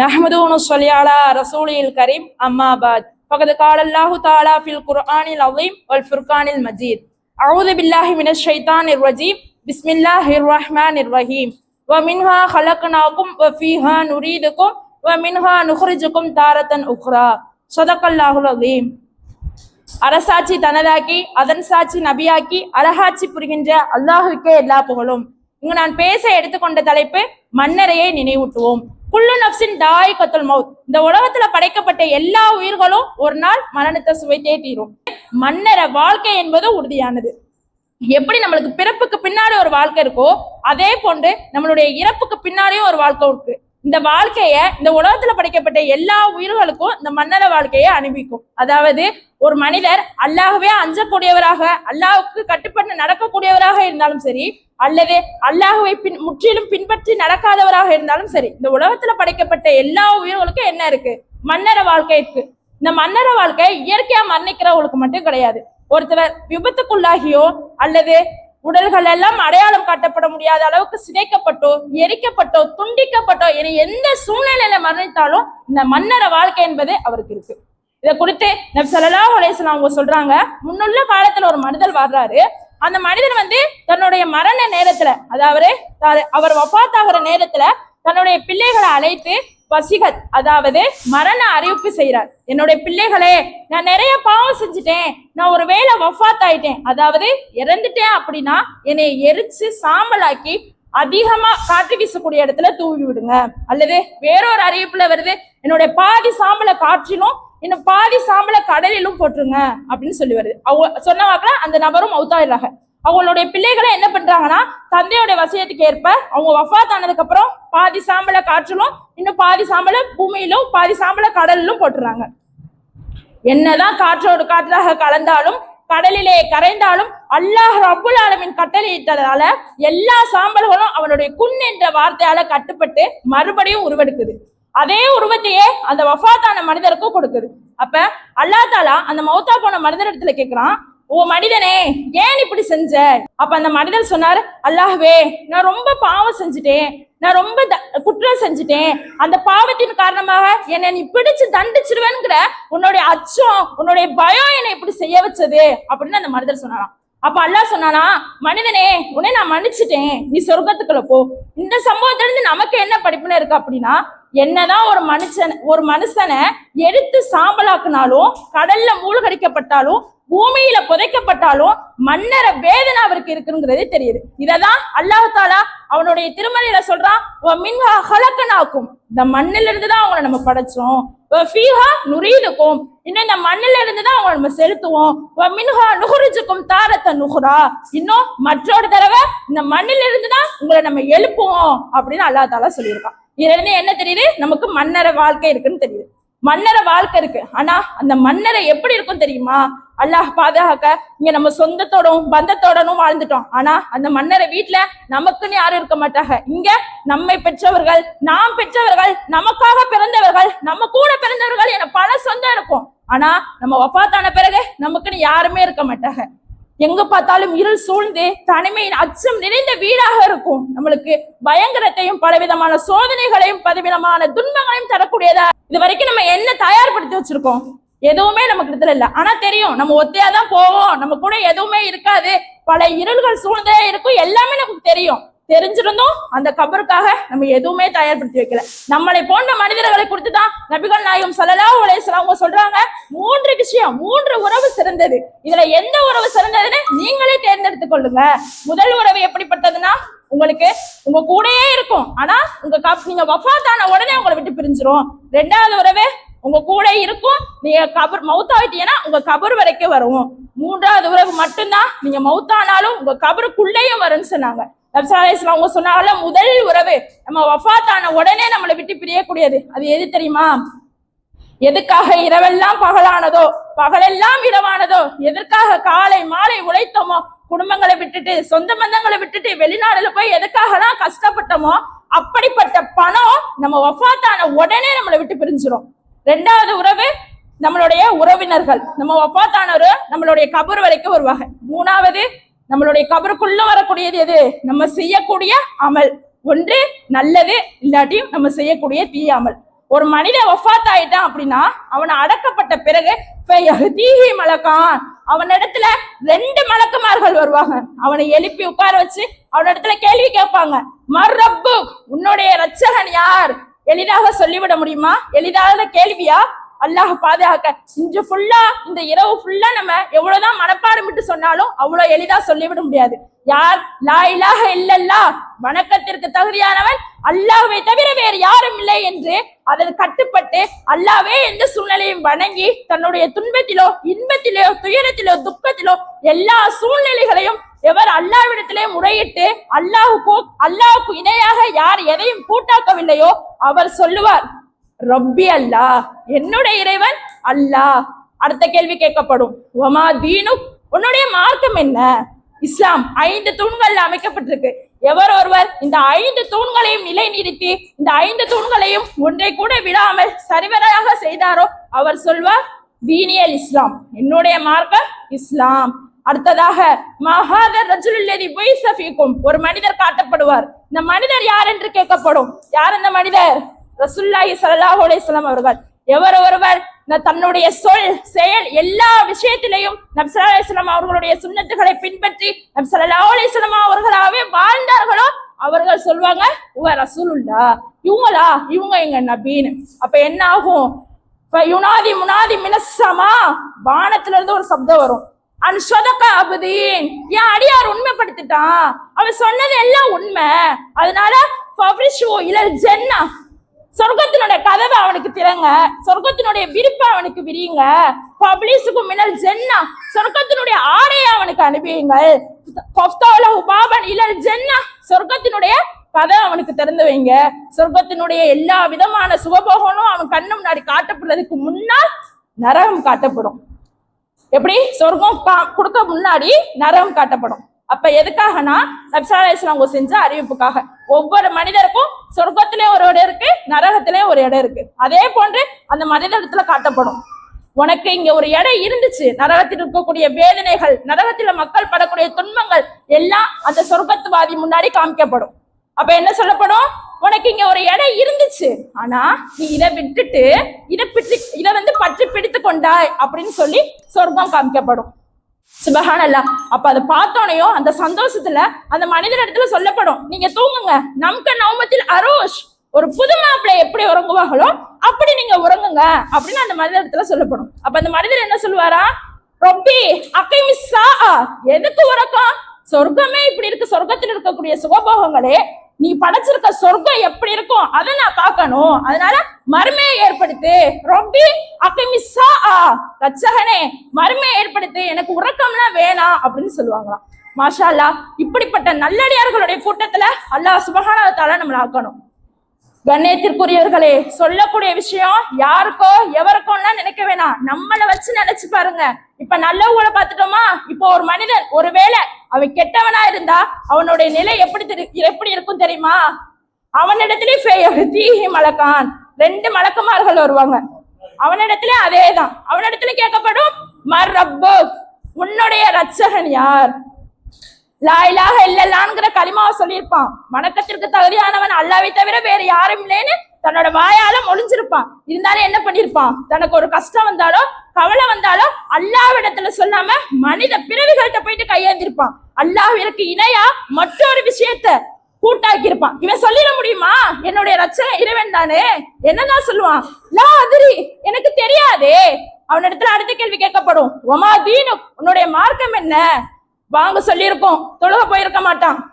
نحمده ونصلي على رسوله الكريم أما بعد فقد قال الله تعالى في القرآن العظيم والفرقان المجيد أعوذ بالله من الشيطان الرجيم بسم الله الرحمن الرحيم ومنها خلقناكم وفيها نريدكم ومنها نخرجكم تارة أخرى صدق الله العظيم அரசாட்சி தனதாக்கி அதன் சாட்சி நபியாக்கி அழகாட்சி புரிகின்ற அல்லாஹுக்கே எல்லா புகழும் இங்கு நான் பேச எடுத்துக்கொண்ட தலைப்பு மன்னரையை நினைவூட்டுவோம் குள்ளு நப்சின் தாய் கத்துல் மவுத். இந்த உலகத்துல படைக்கப்பட்ட எல்லா உயிர்களும் ஒரு நாள் மரணத்தை சுவைத்தே தீரும் மன்னர வாழ்க்கை என்பது உறுதியானது. எப்படி நம்மளுக்கு பிறப்புக்கு பின்னாடி ஒரு வாழ்க்கை இருக்கோ அதே போன்று நம்மளுடைய இறப்புக்கு பின்னாடியும் ஒரு வாழ்க்கை இருக்கு. இந்த வாழ்க்கைய இந்த உலகத்துல படைக்கப்பட்ட எல்லா உயிர்களுக்கும் இந்த மன்னர வாழ்க்கையை அனுப்பிக்கும் அதாவது ஒரு மனிதர் அல்லாகவே அஞ்சக்கூடியவராக அல்லாவுக்கு கட்டுப்பட்டு நடக்கக்கூடியவராக இருந்தாலும் சரி அல்லது அல்லாஹ்வை பின் முற்றிலும் பின்பற்றி நடக்காதவராக இருந்தாலும் சரி இந்த உலகத்துல படைக்கப்பட்ட எல்லா உயிர்களுக்கும் என்ன இருக்கு? மன்னர வாழ்க்கை இருக்கு. இந்த மன்னர வாழ்க்கை இயற்கையா மரணிக்கிறவங்களுக்கு மட்டும் கிடையாது. ஒருத்தர் விபத்துக்குள்ளாகியோ அல்லது உடல்கள் எல்லாம் அடையாளம் காட்டப்பட முடியாத அளவுக்கு சிதைக்கப்பட்டோ எரிக்கப்பட்டோ துண்டிக்கப்பட்டோ என எந்த சூழ்நிலையில மரணித்தாலும் இந்த மன்னர வாழ்க்கை என்பது அவருக்கு இருக்கு. இதை குறித்து நபி உலேசன் அவங்க சொல்றாங்க. முன்னுள்ள காலத்துல ஒரு மனிதர் வர்றாரு அந்த மனிதர் வந்து தன்னுடைய மரண நேரத்துல அதாவது அவர் வப்பாத்தாகிற நேரத்துல தன்னுடைய பிள்ளைகளை அழைத்து வசிகத் அதாவது மரண அறிவிப்பு செய்கிறார். என்னுடைய பிள்ளைகளே நான் நிறைய பாவம் செஞ்சுட்டேன். நான் ஒரு வேளை வஃபாத் ஆயிட்டேன் அதாவது இறந்துட்டேன் அப்படின்னா என்னை எரிச்சு சாம்பலாக்கி அதிகமா காற்று வீசக்கூடிய இடத்துல தூவி விடுங்க. அல்லது வேறொரு அறிவிப்புல வருது என்னுடைய பாதி சாம்பலை காற்றிலும் இன்னும் பாதி சாம்பலை கடலிலும் போட்டுருங்க அப்படின்னு சொல்லி வருது. அவங்க சொன்ன வாக்குல அந்த நபரும் மௌத்தாயிடுறாங்க. அவங்களுடைய பிள்ளைகளை என்ன பண்றாங்கன்னா தந்தையோட வசியத்துக்கு ஏற்ப அவங்க வஃபாத் ஆனதுக்கு அப்புறம் பாதி சாம்பல காற்றிலும் இன்னும் பாதி சாம்பலை பூமியிலும் பாதி சாம்பலை கடலிலும் போட்டுறாங்க. என்னதான் காற்றோடு காற்றாக கலந்தாலும் கடலிலே கரைந்தாலும் அல்லாஹ் ரப்புல் ஆலமின் கட்டளையிட்டதால எல்லா சாம்பல்களும் அவனுடைய குன் என்ற வார்த்தையால கட்டுப்பட்டு மறுபடியும் உருவெடுக்குது. அதே உருவத்தையே அந்த வஃபாத்தான மனிதருக்கும் கொடுக்குது. அப்ப அல்லாஹ் தாலா அந்த மௌத்தா போன மனிதர் இடத்துல கேட்கிறான் ஓ மனிதனே ஏன் இப்படி செஞ்ச? அப்ப அந்த மனிதர் சொன்னாரு அல்லாஹ்வே நான் ரொம்ப பாவம் செஞ்சுட்டேன். நான் ரொம்ப த- குற்றம் செஞ்சுட்டேன். அந்த பாவத்தின் காரணமாக என்னை நீ பிடிச்சு தண்டிச்சிருவேங்கிற உன்னுடைய அச்சம் உன்னுடைய பயம் என்னை இப்படி செய்ய வச்சது. அப்படின்னு அந்த மனிதர் சொன்னாராம். அப்ப அல்லாஹ் சொன்னானா மனிதனே உன்னை நான் மன்னிச்சிட்டேன். நீ சொர்க்கத்துக்குள்ள போ. இந்த சம்பவத்துல இருந்து நமக்கு என்ன படிப்புன்னு இருக்கு அப்படின்னா என்னதான் ஒரு மனுஷன் ஒரு மனுஷனை எடுத்து சாம்பலாக்குனாலும் கடல்ல மூழ்கடிக்கப்பட்டாலும் பூமியில புதைக்கப்பட்டாலும் மன்னர வேதனை அவருக்கு இருக்குங்கிறதே தெரியுது. இததான் அல்லாஹ் தாலா அவனுடைய திருமலையில சொல்றான் "வ ஹலக்கனாக்கும் இந்த மண்ணில இருந்து தான் அவங்கள நம்ம படைச்சோம். ஃபீஹா நுரீதுக்கும். இன்னும் இந்த மண்ணில இருந்து தான் அவங்கள நம்ம செலுத்துவோம். மின்ஹா நுகுரிஜுக்கும் தாரத்த நுகுரா இன்னும் மற்றொரு தடவை இந்த மண்ணில இருந்து தான் உங்களை நம்ம எழுப்புவோம் அப்படின்னு அல்லாஹ் தாலா சொல்லியிருக்கான். இதுல இருந்து என்ன தெரியுது? நமக்கு மன்னர வாழ்க்கை இருக்குன்னு தெரியுது. மன்னரை வாழ்க்கை இருக்கு. ஆனா அந்த மன்னரை எப்படி இருக்கும் தெரியுமா? அல்லாஹ் பாதுகாக்க இங்க நம்ம சொந்தத்தோடும் பந்தத்தோடனும் வாழ்ந்துட்டோம். ஆனா அந்த மன்னரை வீட்டுல நமக்குன்னு யாரும் இருக்க மாட்டாங்க. இங்க நம்மை பெற்றவர்கள் நாம் பெற்றவர்கள் நமக்காக பிறந்தவர்கள் நம்ம கூட பிறந்தவர்கள் என பல சொந்தம் இருக்கும். ஆனா நம்ம ஒப்பாத்தான பிறகு நமக்குன்னு யாருமே இருக்க மாட்டாங்க. எங்க பார்த்தாலும் இருள் சூழ்ந்து தனிமையின் அச்சம் நிறைந்த வீடாக இருக்கும். நம்மளுக்கு பயங்கரத்தையும் பலவிதமான சோதனைகளையும் பலவிதமான துன்பங்களையும் தரக்கூடியதா? இது வரைக்கும் நம்ம என்ன தயார்படுத்தி வச்சிருக்கோம்? எதுவுமே நமக்கு இடத்துல இல்லை. ஆனா தெரியும் நம்ம ஒத்தையா தான் போவோம். நம்ம கூட எதுவுமே இருக்காது. பல இருள்கள் சூழ்ந்தே இருக்கும். எல்லாமே நமக்கு தெரியும். தெரிஞ்சிருந்தும். அந்த கபருக்காக நம்ம எதுவுமே தயார்படுத்தி வைக்கல. நம்மளை போன்ற மனிதர்களை குறித்து தான் நபிகள் நாயகம் ஸல்லல்லாஹு அலைஹி அவங்க சொல்றாங்க. மூன்று விஷயம் மூன்று உறவு சிறந்தது. இதுல எந்த உறவு சிறந்ததுன்னு நீங்களே தேர்ந்தெடுத்துக் கொள்ளுங்க. முதல் உறவு எப்படிப்பட்டதுன்னா உங்களுக்கு உங்க கூடயே இருக்கும். ஆனா உங்க கப் நீங்க வஃபாத்தான உடனே உங்களை விட்டு பிரிஞ்சிரும். ரெண்டாவது உறவு உங்க கூட இருக்கும். நீங்க கபர் மவுத்தாயிட்டீங்கன்னா உங்க கபர் வரைக்கும் வரும். மூன்றாவது உறவு மட்டும்தான் நீங்க மவுத்தானாலும் உங்க கபருக்குள்ளேயும் வரும்னு சொன்னாங்க. நப்சாலேஸ்லாம் அவங்க சொன்னாங்கல்ல முதல் உறவு. நம்ம வஃபாத்தான உடனே நம்மளை விட்டு பிரியக்கூடியது. அது எது தெரியுமா? எதுக்காக இரவெல்லாம் பகலானதோ பகலெல்லாம் இரவானதோ எதற்காக காலை மாலை உழைத்தோமோ குடும்பங்களை விட்டுட்டு சொந்த பந்தங்களை விட்டுட்டு வெளிநாடுல போய் எதுக்காகலாம் கஷ்டப்பட்டோமோ அப்படிப்பட்ட பணம் நம்ம வஃபாத்தான உடனே நம்மளை விட்டு பிரிஞ்சிடும் ரெண்டாவது உறவு நம்மளுடைய உறவினர்கள். நம்ம வஃபாத்தானவர் நம்மளுடைய கபர் வரைக்கும் வருவாங்க. மூணாவது நம்மளுடைய கபருக்குள்ள வரக்கூடியது எது? நம்ம செய்யக்கூடிய அமல். ஒன்று நல்லது இல்லாட்டியும் நம்ம செய்யக்கூடிய தீயாமல் ஒரு மனிதன் ஒஃபாத் ஆயிட்டான் அப்படின்னா அவனை அடக்கப்பட்ட பிறகு தீஹி மலக்கான். அவனிடத்துல ரெண்டு மலக்குமார்கள் வருவாங்க. அவனை எழுப்பி உட்கார வச்சு அவனிடத்துல கேள்வி கேட்பாங்க. மர்ரப்பு உன்னுடைய ரட்சகன் யார்? எளிதாக சொல்லிவிட முடியுமா? எளிதான கேள்வியா? அல்லாஹ் பாதுகாக்க. இன்று ஃபுல்லா இந்த இரவு ஃபுல்லா நம்ம எவ்வளவுதான் மனப்பாடம் விட்டு சொன்னாலும் அவ்வளவு எளிதா சொல்லிவிட முடியாது. யார்? லா இலாஹ இல்லல்லா வணக்கத்திற்கு தகுதியானவன் அல்லாவை தவிர வேறு யாரும் இல்லை என்று அதன் கட்டுப்பட்டு அல்லாவே எந்த சூழ்நிலையும் வணங்கி தன்னுடைய துன்பத்திலோ இன்பத்திலோ துயரத்திலோ துக்கத்திலோ எல்லா சூழ்நிலைகளையும் எவர் அல்லாவிடத்திலே முறையிட்டு அல்லாஹுக்கு அல்லாஹுக்கு இணையாக யார் எதையும் கூட்டாக்கவில்லையோ அவர் சொல்லுவார் ரப்பி அல்லாஹ். என்னுடைய இறைவன் அல்லாஹ் அடுத்த கேள்வி கேட்கப்படும். ஒமா தீனு? உன்னுடைய மார்க்கம் என்ன? இஸ்லாம் ஐந்து தூண்கள் அமைக்கப்பட்டிருக்கு. எவர் ஒருவர் இந்த ஐந்து தூண்களையும் நிலைநிறுத்தி இந்த ஐந்து தூண்களையும் ஒன்றை கூட விடாமல் சரிவராக செய்தாரோ அவர் சொல்வார் வீனியல் இஸ்லாம். என்னுடைய மார்க்கம் இஸ்லாம். அடுத்ததாக மகாதர் ரஜுல்லதி பொய்சஃபிக்கும் ஒரு மனிதர் காட்டப்படுவார். இந்த மனிதர் யார் என்று கேட்கப்படும். யார் இந்த மனிதர்? ரசுல்லாஹி சல்லாஹ் அலிஸ்லாம் அவர்கள். எவர் ஒருவர் தன்னுடைய சொல் செயல் எல்லா விஷயத்திலையும் நபி அவர்களுடைய சுண்ணத்துகளை பின்பற்றி நபி ஸல்லல்லாஹு அவர்களாவே வாழ்ந்தார்களோ அவர்கள் சொல்வாங்க உவ ரசூலுல்லா இவங்களா இவங்க எங்க நபின்னு. அப்ப என்ன ஆகும் யுனாதி முனாதி மினசமா வானத்துல இருந்து ஒரு சப்தம் வரும். அன் அபுதீன். என் அடியார் உண்மைப்படுத்திட்டான். அவன் சொன்னது எல்லாம் உண்மை. அதனால ஃபவ்ரிஷு இலல் ஜென்னா. சொர்க்கத்தினுடைய கதவை அவனுக்கு திறங்க சொர்க்கத்தினுடைய விருப்ப அவனுக்கு விரியுங்க. பப்ளிஸுக்கு மின்னல் ஜென்னா சொர்க்கத்தினுடைய ஆடையை அவனுக்கு அனுப்பியுங்கள். ஃபஃப்தௌலஹு பாபன் இலல் ஜென்னா சொர்க்கத்தினுடைய கதை அவனுக்கு திறந்து வைங்க. சொர்க்கத்தினுடைய எல்லா விதமான சுகபோகனும் அவன் கண்ணு முன்னாடி காட்டப்படுறதுக்கு முன்னால் நரகம் காட்டப்படும். எப்படி? சொர்க்கம் கொடுக்க முன்னாடி நரகம் காட்டப்படும். அப்ப எதுக்காகனா நப்சாலா அவங்க செஞ்ச அறிவிப்புக்காக. ஒவ்வொரு மனிதருக்கும் சொர்க்கத்திலே ஒரு இடம் இருக்கு நரகத்திலே ஒரு இடம் இருக்கு. அதே போன்று அந்த மனிதத்துல காட்டப்படும். உனக்கு இங்க ஒரு இடம் இருந்துச்சு நரகத்தில் இருக்கக்கூடிய வேதனைகள் நரகத்துல மக்கள் படக்கூடிய துன்பங்கள் எல்லாம் அந்த சொர்க்கத்துவாதி முன்னாடி காமிக்கப்படும். அப்ப என்ன சொல்லப்படும்? உனக்கு இங்க ஒரு இடம் இருந்துச்சு ஆனா நீ இதை விட்டுட்டு இதை பிடி இதை வந்து பற்றி பிடித்து கொண்டாய் அப்படின்னு சொல்லி சொர்க்கம் காமிக்கப்படும். சுபஹானல்லா அப்ப அதை பார்த்தோனையும் அந்த சந்தோஷத்துல அந்த மனிதன் இடத்துல சொல்லப்படும். நீங்க தூங்குங்க. நமக்கு நவமத்தில் அரோஷ் ஒரு புது மாப்பிள்ளை எப்படி உறங்குவாங்களோ அப்படி நீங்க உறங்குங்க அப்படின்னு அந்த மனித இடத்துல சொல்லப்படும். அப்ப அந்த மனிதர் என்ன சொல்லுவாரா? ரொப்பி அக்கைமிஸ்ஸா எதுக்கு உறக்கம்? சொர்க்கமே இப்படி இருக்கு. சொர்க்கத்தில் இருக்கக்கூடிய சுகபோகங்களே நீ படைச்சிருக்க சொர்க்கம் எப்படி இருக்கும்? அதை நான் பார்க்கணும். அதனால மறுமையை ஏற்படுத்து. ரொம்பி அக்க ரச்சகனே மருமையை ஏற்படுத்து எனக்கு உறக்கம்னா வேணாம் அப்படின்னு சொல்லுவாங்களாம். மாஷா இப்படிப்பட்ட நல்லடியார்களுடைய கூட்டத்துல அல்லாஹ் சுபகானத்தால நம்மளை ஆக்கணும். கண்ணியத்திற்குரியவர்களே சொல்லக்கூடிய விஷயம் யாருக்கோ எவருக்கோலாம் நினைக்க வேணாம் நம்மளை வச்சு நினைச்சு பாருங்க. இப்ப நல்லவங்களை பார்த்துட்டோமா? இப்போ ஒரு மனிதன் ஒருவேளை அவன் கெட்டவனா இருந்தா அவனுடைய நிலை எப்படி தெரி- எப்படி இருக்கும் தெரியுமா? அவனிடத்திலே தீஹி மலக்கான். ரெண்டு மலக்குமார்கள் வருவாங்க. அவனிடத்திலே அதேதான். அவனிடத்துல கேட்கப்படும் மர் ரப்பு உன்னுடைய ரட்சகன் யார்? லாயிலாக இலாஹ இல்லல்லான்ங்கிற கலிமாவை சொல்லியிருப்பான். வணக்கத்திற்கு தகுதியானவன் அல்லாவை தவிர வேற யாரும் இல்லைன்னு தன்னோட வாயால மொழிஞ்சிருப்பான். இருந்தாலும் என்ன பண்ணிருப்பான் தனக்கு ஒரு கஷ்டம் வந்தாலோ கவலை வந்தாலோ அல்லாவிடத்துல சொல்லாம மனித பிறவிகள்கிட்ட போயிட்டு கையேந்திருப்பான். அல்லாஹ்விற்கு இணையா மற்றொரு விஷயத்த கூட்டாக்கி இருப்பான் இவன் சொல்லிட முடியுமா? என்னுடைய ரச்சனை இறைவன் தானே? என்னதான் சொல்லுவான்? லா அதிரி எனக்கு தெரியாதே. அவனிடத்துல அடுத்த கேள்வி கேட்கப்படும். ஒமா தீனு உன்னுடைய மார்க்கம் என்ன? வாங்க சொல்லியிருக்கோம் தொழுக போயிருக்க மாட்டான்.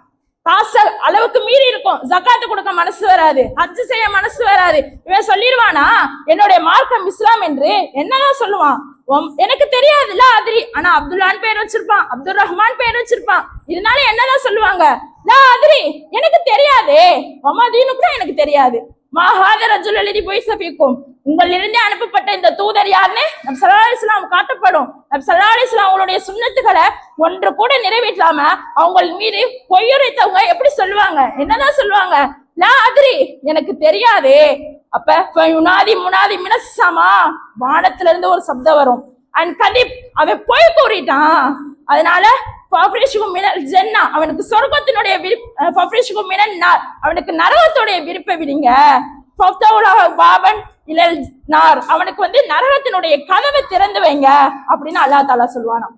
காசு அளவுக்கு மீறி இருக்கும். ஜக்காத்து கொடுக்க மனசு வராது. ஹஜ்ஜு செய்ய மனசு வராது. இவன் சொல்லிடுவானா என்னுடைய மார்க்கம் இஸ்லாம் என்று. என்னதான் சொல்லுவான். எனக்கு தெரியாதுல்ல அதிரி ஆனா அப்துல்லான் பேர் வச்சிருப்பான். அப்துல் ரஹ்மான் பேர் வச்சிருப்பான். இதனால என்னதான் சொல்லுவாங்க லா அதிரி எனக்கு தெரியாதே. அம்மா கூட எனக்கு தெரியாது. மாஹாத ரஜுல் எழுதி போய் சபிக்கும். உங்களிலிருந்து அனுப்பப்பட்ட இந்த தூதர் யாருன்னு நம் சல்லா இஸ்லாம் காட்டப்படும். நம் சல்லா இஸ்லாம் அவங்களுடைய சுண்ணத்துக்களை ஒன்று கூட நிறைவேற்றாம அவங்க மீது பொய்யுரைத்தவங்க எப்படி சொல்லுவாங்க? என்னதான் சொல்லுவாங்க? லா அதிரி எனக்கு தெரியாதே. அப்ப யுனாதி முனாதி மினசமா வானத்துல இருந்து ஒரு சப்தம் வரும். அண்ட் கதிப் அவன் பொய் கூறிட்டான். அதனால ஜென்னா அவனுக்கு சொர்க்கத்தினுடைய விருப்ப ஃபப்ரிஷுக்கும் மினல் நார். அவனுக்கு நரகத்துடைய விருப்ப விடுங்க. பாபன் இலல் நார். அவனுக்கு வந்து நரகத்தினுடைய கதவை திறந்து வைங்க அப்படின்னு அல்லா தாலா சொல்லுவானாம்.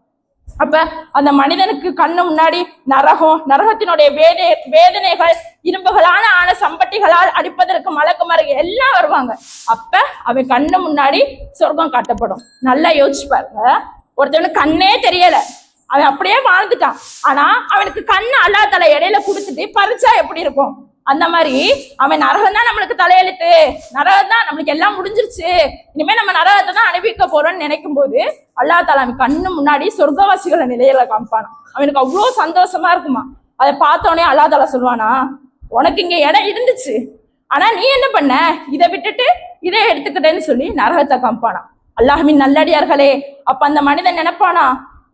அப்ப அந்த மனிதனுக்கு கண்ணு முன்னாடி நரகம் நரகத்தினுடைய வேதனை வேதனைகள் இரும்புகளான ஆன சம்பட்டிகளால் அடிப்பதற்கு மலக்குமார்கள் எல்லாம் வருவாங்க. அப்ப அவன் கண்ணு முன்னாடி சொர்க்கம் காட்டப்படும். நல்லா யோசிச்சு பாருங்க. ஒருத்தவனுக்கு கண்ணே தெரியல. அவன் அப்படியே வாழ்ந்துட்டான். ஆனா அவனுக்கு கண்ணு அல்லா தலை இடையில கொடுத்துட்டு பறிச்சா எப்படி இருக்கும்? அந்த மாதிரி அவன் நரகம் தான் நம்மளுக்கு தலையெழுத்து. நரகம் தான் நம்மளுக்கு எல்லாம் முடிஞ்சிருச்சு. இனிமே நம்ம நரகத்தை தான் அனுபவிக்க போறோம்னு நினைக்கும் போது அல்லா தலா அவன் கண்ணு முன்னாடி சொர்க்கவாசிகளை நிலையில காமிப்பானான் அவனுக்கு அவ்வளோ சந்தோஷமா இருக்குமா? அதை பார்த்தோன்னே அல்லா தலா சொல்லுவானா உனக்கு இங்க இடம் இருந்துச்சு. ஆனா நீ என்ன பண்ண? இதை விட்டுட்டு இதை எடுத்துக்கிட்டேன்னு சொல்லி நரகத்தை காமிப்பானா? அல்லாஹமின் நல்லடியார்களே அப்ப அந்த மனிதன் நினைப்பானா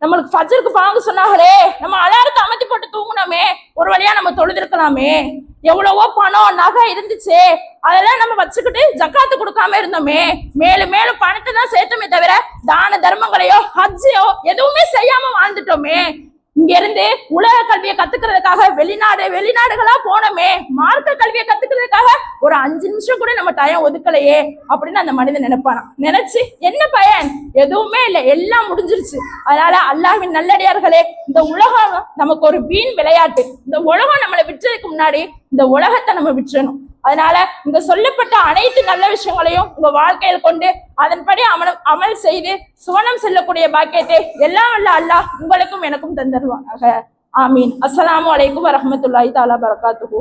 நம்மளுக்கு ஃபஜருக்கு பாங்க சொன்னாங்களே நம்ம அலாரத்தை அமைத்து போட்டு தூங்கினோமே ஒரு வழியா நம்ம தொழுதிருக்கலாமே. எவ்வளவோ பணம் நகை இருந்துச்சே அதெல்லாம் நம்ம வச்சுக்கிட்டு ஜக்காத்து கொடுக்காம இருந்தோமே. மேலும் மேலும் பணத்தை தான் சேர்த்தோமே தவிர தான தர்மங்களையோ ஹஜ்ஜையோ எதுவுமே செய்யாம வாழ்ந்துட்டோமே. இங்க இருந்து உலக கல்வியை கத்துக்கிறதுக்காக வெளிநாடு வெளிநாடுகளா போனோமே. மார்க்க கல்வியை கத்துக்கிறதுக்காக ஒரு அஞ்சு நிமிஷம் கூட நம்ம டயம் ஒதுக்கலையே அப்படின்னு அந்த மனிதன் நினைப்பானா நினைச்சு என்ன பயன்? எதுவுமே இல்லை. எல்லாம் முடிஞ்சிருச்சு. அதனால அல்லாஹின் நல்லடியார்களே இந்த உலகம் நமக்கு ஒரு வீண் விளையாட்டு. இந்த உலகம் நம்மளை விற்றதுக்கு முன்னாடி இந்த உலகத்தை நம்ம விற்றணும் அதனால இங்க சொல்லப்பட்ட அனைத்து நல்ல விஷயங்களையும் உங்க வாழ்க்கையில் கொண்டு அதன்படி அமலம் அமல் செய்து சுவனம் செல்லக்கூடிய பாக்கியத்தை எல்லாம் வல்ல அல்லாஹ் உங்களுக்கும் எனக்கும் தந்தருவானாக. ஆமீன். அஸ்ஸலாமு அலைக்கும் வரஹ்மத்துல்லாஹி தாலா பரகாத்துகு